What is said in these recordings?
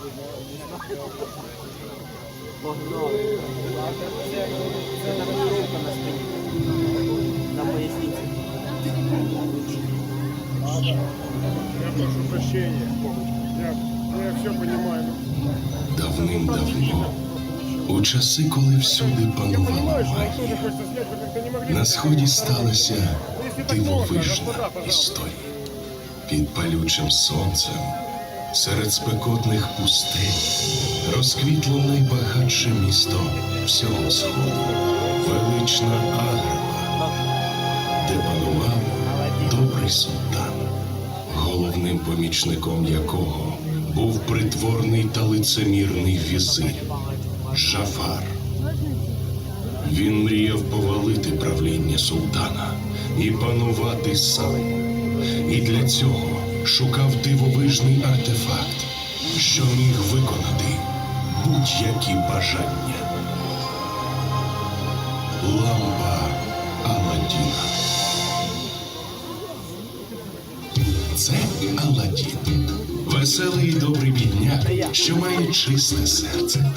Я прошу прощения. Я, я все понимаю. Давним-давно, у часи, коли всюди панувала магія, на сході сталася дивовижна історія. Під палючим сонцем, серед спекотних пустель, розквітло найбагатше місто всього сходу, велична Аграва, де панував добрий султан, головним помічником якого був притворний та лицемірний візир Джафар. Він мріяв повалити правління султана і панувати сам. І для цього шукав дивовижний артефакт, що міг виконати будь-які бажання. Лампа Аладдіна. Це Аладдін. Веселий і добрий бідняк, що має чисте серце.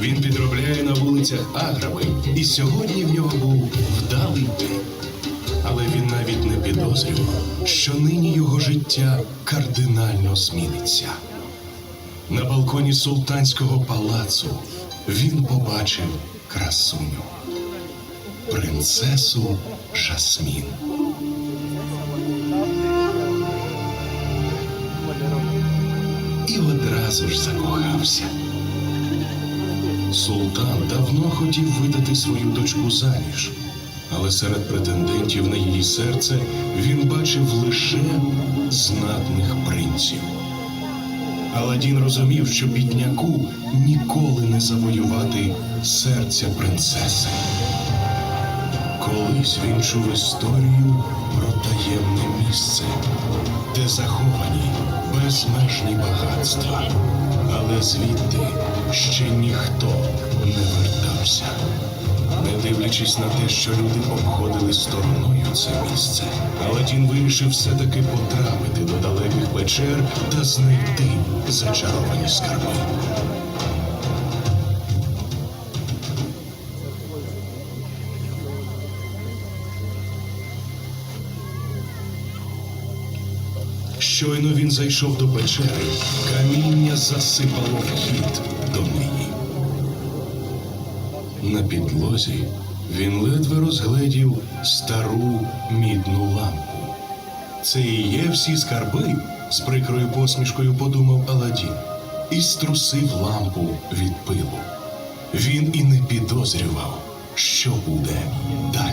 Він підробляє на вулицях Аграви, і сьогодні в нього був вдалий день. Але він навіть не підозрював, що нині його життя кардинально зміниться. На балконі султанського палацу він побачив красуню, принцесу Жасмін. і одразу ж закохався. Султан давно хотів видати свою дочку заміж, але серед претендентів на її серце він бачив лише знатних принців. Аладдін розумів, що бідняку ніколи не завоювати серця принцеси. Колись він чув історію про таємне місце, де заховані безмежні багатства, але звідти ще ніхто не вертався. Не дивлячись на те, що люди обходили стороною це місце, Аладдін вирішив все-таки потрапити до далеких печер та знайти зачаровані скарби. Щойно він зайшов до печери, каміння засипало вхід до неї. На підлозі він ледве розгледів стару мідну лампу. Це і є всі скарби, з прикрою посмішкою подумав Аладдін, і струсив лампу від пилу. Він і не підозрював, що буде далі.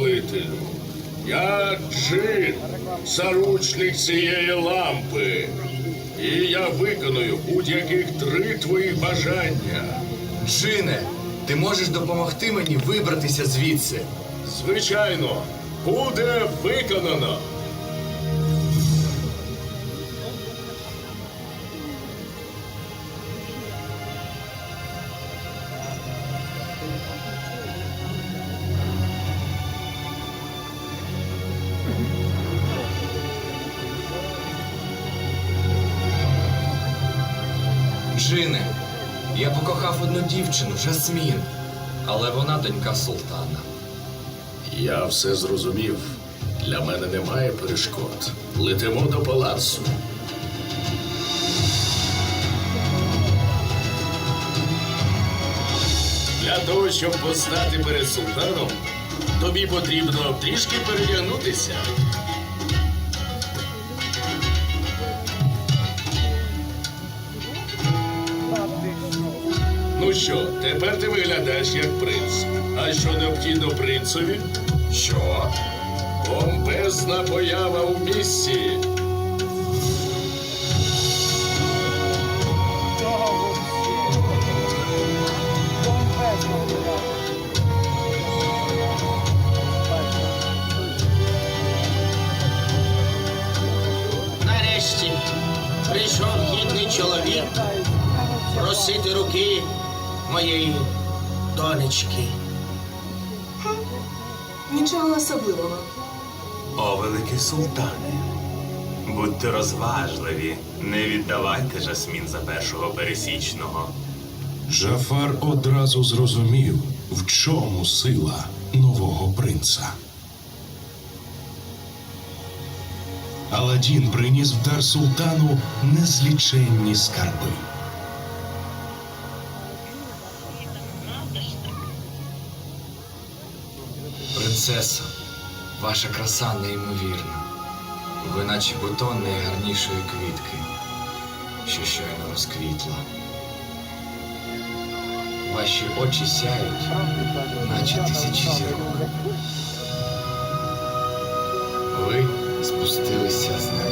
Повелителю. Я Джин, заручник цієї лампи. І я виконую будь-яких три твої бажання. Джине, ти можеш допомогти мені вибратися звідси. Звичайно, буде виконано. Джине, я покохав одну дівчину, Жасмін, але вона донька султана. Я все зрозумів. Для мене немає перешкод. Летимо до палацу. Для того, щоб постати перед султаном, тобі потрібно трішки передягнутися. Що, тепер ти виглядаєш як принц. А що необхідно принцеві? Що? Бомбезна поява у місті. Нарешті прийшов гідний чоловік просити руки моєї донечки. Нічого особливого. О, великий султане, будьте розважливі, не віддавайте жасмін за першого пересічного. Джафар одразу зрозумів, в чому сила нового принца. Аладдін приніс в дар султану незліченні скарби. Принцесо, ваша краса неймовірна. Ви наче бутон найгарнішої квітки, що щойно розквітла. Ваші очі сяють, наче тисячі зірок. Ви спустилися з небес.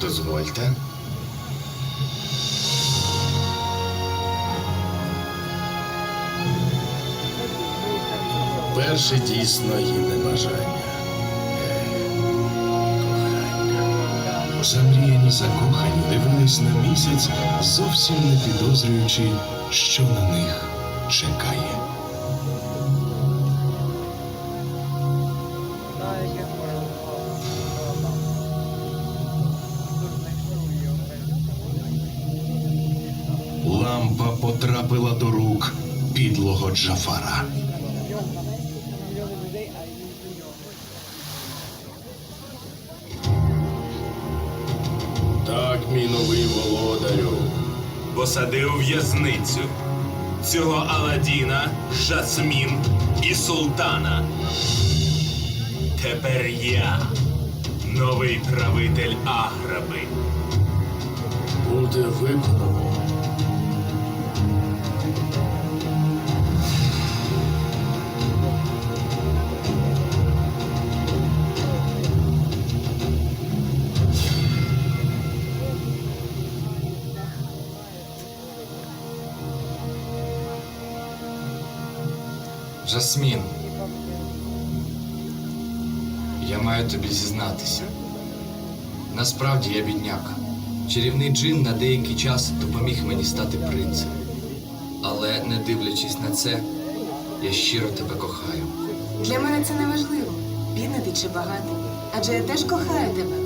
Дозвольте. Перше дійсно гідне бажання. Кохання. Замріяні закохані дивились на місяць, зовсім не підозрюючи, що на них чекає. Потрапила до рук підлого Джафара. Так, мій новий володарю. Посадив в'язницю цього Аладдіна, Жасмін і Султана. Тепер я, новий правитель Аграби. Буде виконано. Жасмін. Я маю тобі зізнатися. Насправді я бідняк. Чарівний джин на деякий час допоміг мені стати принцем. Але не дивлячись на це, я щиро тебе кохаю. Для мене це не важливо. Бідний ти чи багатий. Адже я теж кохаю тебе.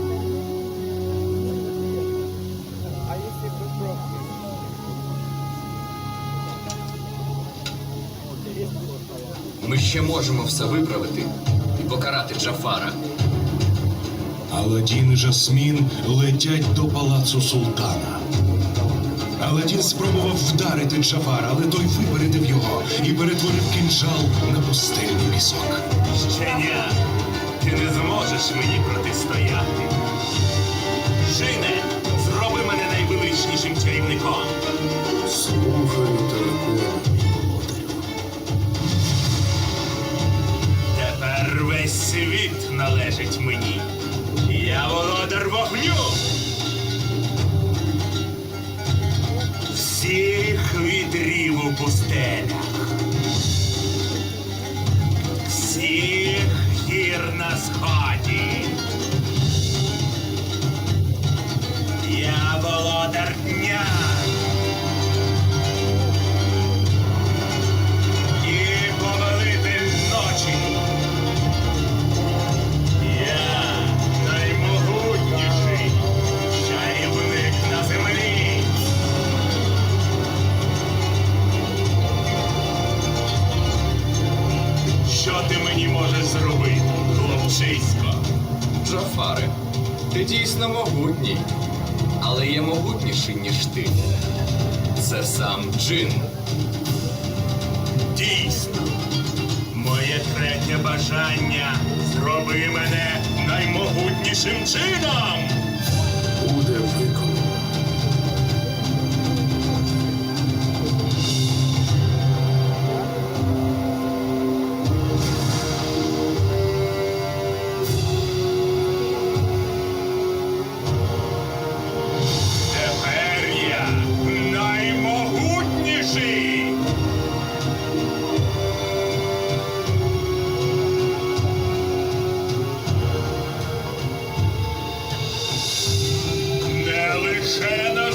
Ми ще можемо все виправити і покарати Джафара. Аладдін і Жасмін летять до палацу султана. Аладдін спробував вдарити Джафара, але той випередив його і перетворив кінжал на пустельний пісок. Щеня, ти не зможеш мені протистояти. У пустелях. Могутній, але є могутніший, ніж ти. Це сам джин. Дійсно, моє третє бажання зроби мене наймогутнішим чином.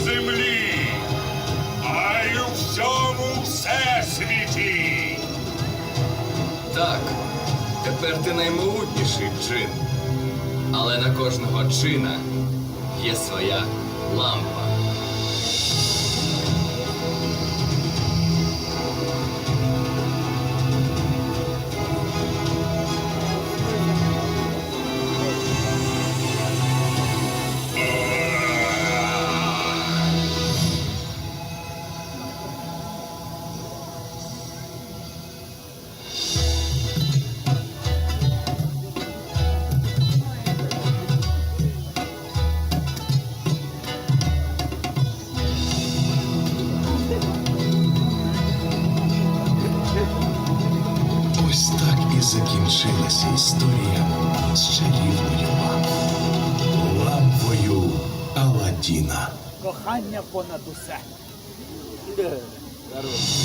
землі, а й у всьому всесвіті. Так, тепер ти наймогутніший джин. Але на кожного джина є своя лампа. Закінчилася історія з чарівною лампою. Аладдіна. Кохання понад усе.